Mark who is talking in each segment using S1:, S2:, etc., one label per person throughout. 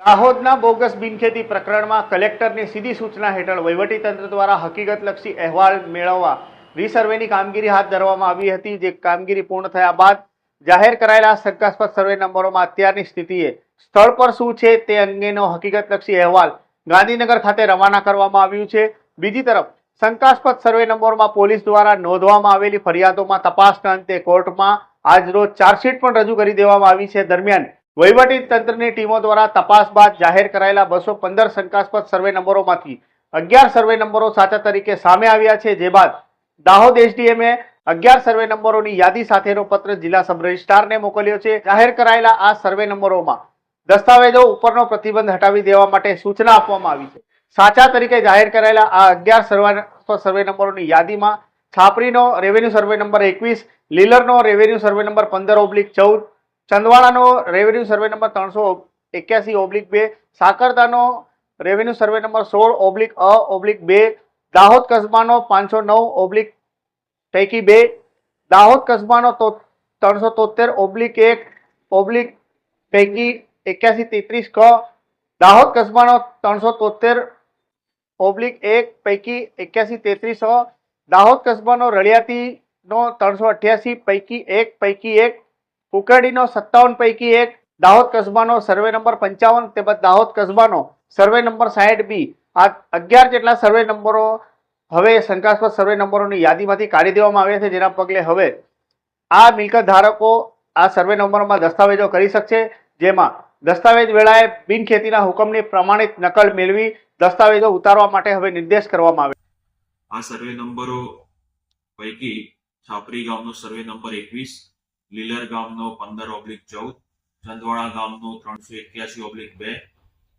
S1: દાહોદના બોગસ બિનખેતી પ્રકરણમાં કલેક્ટરની સીધી સૂચના હેઠળ વહીવટીતંત્ર દ્વારા હકીકતલક્ષી અહેવાલ મેળવવા રીસર્વેની કામગીરી હાથ ધરવામાં આવી હતી, જે કામગીરી પૂર્ણ થયા બાદ જાહેર કરાયેલા શંકાસ્પદ સર્વે નંબરોમાં અત્યારની સ્થિતિએ સ્થળ પર શું છે તે અંગેનો હકીકતલક્ષી અહેવાલ ગાંધીનગર ખાતે રવાના કરવામાં આવ્યું છે. બીજી તરફ, શંકાસ્પદ સર્વે નંબરોમાં પોલીસ દ્વારા નોંધવામાં આવેલી ફરિયાદોમાં તપાસના અંતે કોર્ટમાં આજરોજ ચાર્જશીટ પણ રજૂ કરી દેવામાં આવી છે. દરમિયાન વહીવટી તંત્રની ટીમો દ્વારા તપાસ બાદ જાહેર કરાયેલા બસો પંદર શંકાસ્પદ સર્વે નંબરોમાંથી અગિયાર સર્વે નંબરો સાચા તરીકે સામે આવ્યા છે, જે બાદ દાહોદ એસડીએમએ અગિયાર સર્વે નંબરોની યાદી સાથેનો પત્ર જિલ્લા સબ રજિસ્ટ્રારને મોકલ્યો છે. જાહેર કરાયેલા આ સર્વે નંબરોમાં દસ્તાવેજો ઉપરનો પ્રતિબંધ હટાવી દેવા માટે સૂચના આપવામાં આવી છે. સાચા તરીકે જાહેર કરાયેલા આ અગિયાર સર્વે સર્વે નંબરોની યાદીમાં છાપરીનો રેવન્યુ સર્વે નંબર એકવીસ, લીલરનો રેવન્યુ સર્વે નંબર પંદર ઓબ્લિક ચૌદ ચંદવાડાનો રેવન્યુ સર્વે નંબર ત્રણસો એક્યાસી ઓબ્લિક બે, સાકરદાનો રેવન્યુ સર્વે નંબર સોળ ઓબ્લિક અ ઓબ્લિક બે, દાહોદ કસ્બાનો પાંચસો નવ ઓબ્લિક પૈકી બે, દાહોદ કસ્બાનો તો ત્રણસો તોતેર ઓબ્લિક એક ઓબ્લિક પૈકી એક્યાસી તેત્રીસ ક, દાહોદ કસ્બાનો ત્રણસો તોતેર ઓબ્લિક એક, પૈકી એક્યાસી તેત્રીસ દાહોદ કસ્બાનો રળિયાતીનો ત્રણસો અઠ્યાસી, પૈકી એક પૈકી એક કુકરડીનો સત્તાવન પૈકી એક, દાહોદ કસ્બાનો સર્વે નંબર પંચાવન તેમજ દાહોદ કસ્બાનો સર્વે નંબર સાહીઠ બી. આ અગિયાર જેટલા સર્વે નંબરો હવે શંકાસ્પદ સર્વે નંબરોની યાદીમાંથી કાઢી દેવામાં આવ્યા છે, જેના પગલે હવે આ મિલકત ધારકો આ સર્વે નંબરોમાં દસ્તાવેજો કરી શકશે, જેમાં દસ્તાવેજ વેળાએ બિનખેતીના હુકમની પ્રમાણિત નકલ મેળવી દસ્તાવેજો ઉતારવા માટે હવે નિર્દેશ કરવામાં આવે
S2: આ સર્વે નંબરો પૈકી છાપરી ગામનો સર્વે નંબર એકવીસ લીલર ગામનો પંદર ઓબ્લિક ચૌદ, ચંદવાડા ગામનો ત્રણસો એક્યાસી ઓબ્લિક બે,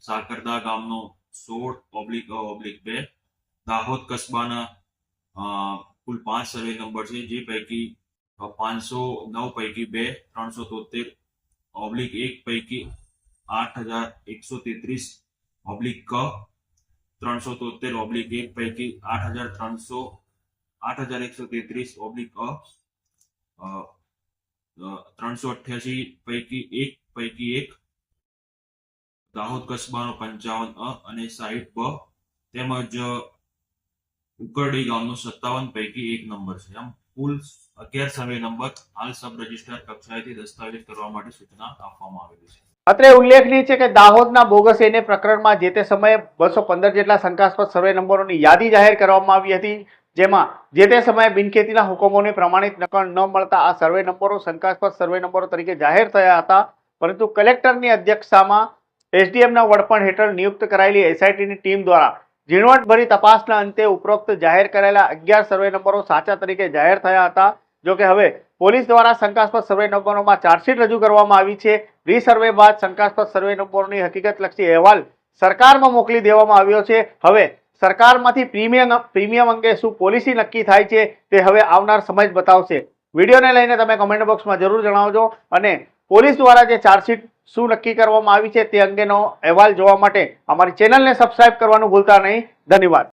S2: સાકરદા ગામનો સોળ ઓબ્લિક ઓબ્લિક બે. દાહોદ કસ્બાના કુલ પાંચ સર્વે નંબર છે, જે પૈકી પાંચસો નવ પૈકી બે, ત્રણસો તોતેર ઓબ્લિક એક પૈકી આઠ હજાર એકસો તેત્રીસ, ઓબ્લિક ક, ત્રણસો તોતેર ઓબ્લિક એક પૈકી આઠ હજાર ત્રણસો, આઠ હજાર એકસો તેત્રીસ, ઓબ્લિક અ ત્રણસો અઠ્યાસી પૈકી એક પૈકી એક, દાહોદ કસ્બાનો પંચાવન અ અને સાહીઠ બ. તેમજ, ઉકરડી ગામનો સત્તાવન પૈકી એક નંબર છે. આમ કુલ અગિયાર સર્વે નંબર હાલ સબ રજિસ્ટ્રાર કક્ષાએથી દસ્તાવેજ કરવા માટે સૂચના આપવામાં આવેલી છે.
S1: અત્રે ઉલ્લેખનીય છે કે દાહોદના બોગસ એને પ્રકરણમાં જે તે સમયે બસો પંદર જેટલા શંકાસ્પદ સર્વે નંબરોની યાદી જાહેર કરવામાં આવી હતી. જેમાં જે તે સમયે બિનખેતીના હુકમોની પ્રમાણિત નકલ ન મળતા આ સર્વે નંબરો શંકાસ્પદ સર્વે નંબરો તરીકે જાહેર થયા હતા. પરંતુ કલેક્ટરની અધ્યક્ષતામાં એસડીએમના વડપણ હેઠળ નિયુક્ત કરાયેલી એસઆઈટીની ટીમ દ્વારા ઝીણવટભરી તપાસના અંતે ઉપરોક્ત જાહેર કરાયેલા અગિયાર સર્વે નંબરો સાચા તરીકે જાહેર થયા હતા. જોકે હવે પોલીસ દ્વારા શંકાસ્પદ સર્વે નંબરોમાં ચાર્જશીટ રજૂ કરવામાં આવી છે. રીસર્વે બાદ શંકાસ્પદ સર્વે નંબરોની હકીકતલક્ષી અહેવાલ સરકારમાં મોકલી દેવામાં આવ્યો છે. હવે સરકારમાંથી પ્રીમિયમ પ્રીમિયમ અંગે શું પોલિસી નક્કી થાય છે તે હવે આવનાર સમય બતાવશે. વિડીયોને લઈને તમે કમેન્ટ બોક્સમાં જરૂર જણાવજો અને પોલીસ દ્વારા જે ચાર્જશીટ શું નક્કી કરવામાં આવી છે તે અંગેનો અહેવાલ જોવા માટે અમારી ચેનલને સબસ્ક્રાઇબ કરવાનું ભૂલતા નહીં. ધન્યવાદ.